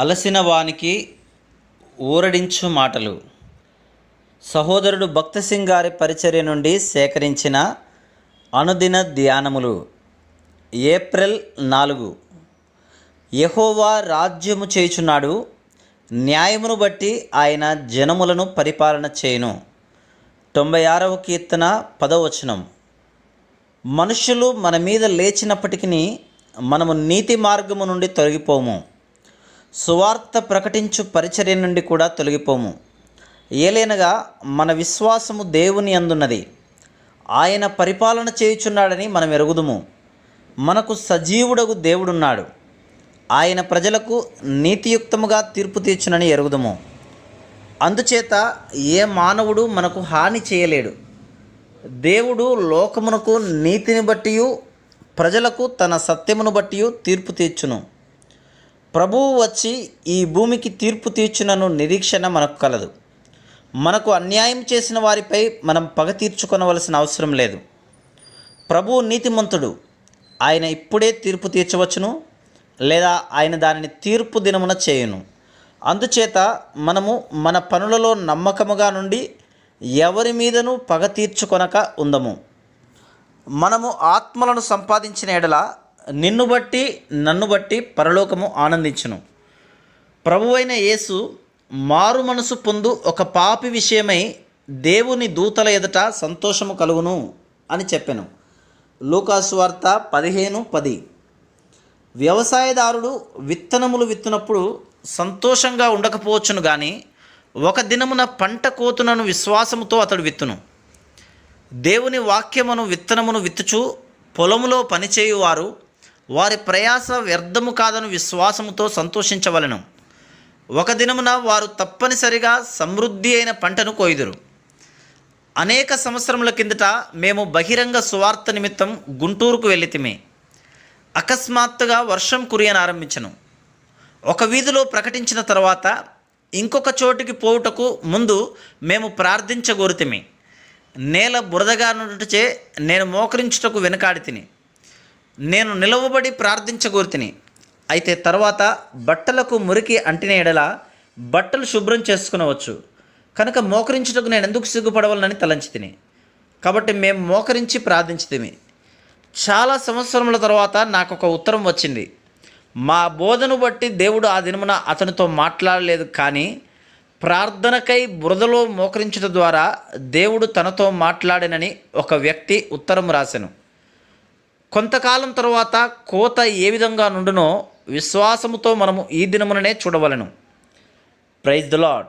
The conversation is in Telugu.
అలసిన వానికి ఊరడించు మాటలు. సహోదరుడు భక్తసింగ్ గారి పరిచర్య నుండి సేకరించిన అనుదిన ధ్యానములు. ఏప్రిల్ నాలుగు. యహోవా రాజ్యము చేయుచున్నాడు. న్యాయమును బట్టి ఆయన జనములను పరిపాలన చేయును. తొంభై ఆరవ కీర్తన పదవచనం మనుషులు మన మీద లేచినప్పటికీ మనము నీతి మార్గము నుండి తొలగిపోము. సువార్త ప్రకటించు పరిచర్య నుండి కూడా తొలగిపోము. ఏలైనగా మన విశ్వాసము దేవుని అందున్నది. ఆయన పరిపాలన చేయుచున్నాడని మనం ఎరుగుదుము. మనకు సజీవుడగు దేవుడున్నాడు. ఆయన ప్రజలకు నీతియుక్తముగా తీర్పు తీర్చునని ఎరుగుదుము. అందుచేత ఏ మానవుడు మనకు హాని చేయలేడు. దేవుడు లోకమునకు నీతిని బట్టి ప్రజలకు తన సత్యమును బట్టి తీర్పు తీర్చును. ప్రభువు వచ్చి ఈ భూమికి తీర్పు తీర్చునను నిరీక్షణ మనకు కలదు. మనకు అన్యాయం చేసిన వారిపై మనం పగ తీర్చుకొనవలసిన అవసరం లేదు. ప్రభువు నీతిమంతుడు. ఆయన ఇప్పుడే తీర్పు తీర్చవచ్చును లేదా ఆయన దానిని తీర్పు దినమున చేయును. అందుచేత మనము మన పనులలో నమ్మకముగా నుండి ఎవరి మీదను పగ తీర్చుకొనక ఉందము. మనము ఆత్మలను సంపాదించిన ఎడల నిన్ను బట్టి నన్ను బట్టి పరలోకము ఆనందించును. ప్రభువైన యేసు మారు మనసు పొందు ఒక పాపి విషయమై దేవుని దూతల ఎదుట సంతోషము కలుగును అని చెప్పాను. లూకాసు వార్త పదిహేను పది. వ్యవసాయదారుడు విత్తనములు విత్తునప్పుడు సంతోషంగా ఉండకపోవచ్చును కానీ ఒక దినమున పంట కోతునను విశ్వాసముతో అతడు విత్తును. దేవుని వాక్యమును విత్తనమును విత్తుచు పొలములో పనిచేయువారు వారి ప్రయాస వ్యర్థము కాదని విశ్వాసముతో సంతోషించవలెను. ఒక దినమున వారు తప్పనిసరిగా సమృద్ధి అయిన పంటను కోయుదురు. అనేక సంవత్సరముల కిందట మేము బహిరంగ సువార్త నిమిత్తం గుంటూరుకు వెళ్ళితిమి. అకస్మాత్తుగా వర్షం కురియనారంభించను ఒక వీధిలో ప్రకటించిన తర్వాత ఇంకొక చోటికి పోవుటకు ముందు మేము ప్రార్థించగోరుతిమి. నేల బురదగా నేను మోకరించుటకు వెనుకాడి తిని నేను నిలవబడి ప్రార్థించగోరితిని. అయితే తర్వాత బట్టలకు మురికి అంటిన ఎడల బట్టలు శుభ్రం చేసుకునవచ్చు. కనుక మోకరించుటకు నేను ఎందుకు సిగ్గుపడవాలని తలంచి తిని కాబట్టి మేము మోకరించి ప్రార్థించితిమి. చాలా సంవత్సరముల తర్వాత నాకు ఒక ఉత్తరం వచ్చింది. మా బోధను బట్టి దేవుడు ఆ దినమున అతనితో మాట్లాడలేదు కానీ ప్రార్థనకై బురదలో మోకరించడం ద్వారా దేవుడు తనతో మాట్లాడినని ఒక వ్యక్తి ఉత్తరం రాశాను కొంతకాలం తరువాత కోత ఏ విధంగా నుండునో విశ్వాసముతో మనము ఈ దినముననే చూడవలను. Praise the Lord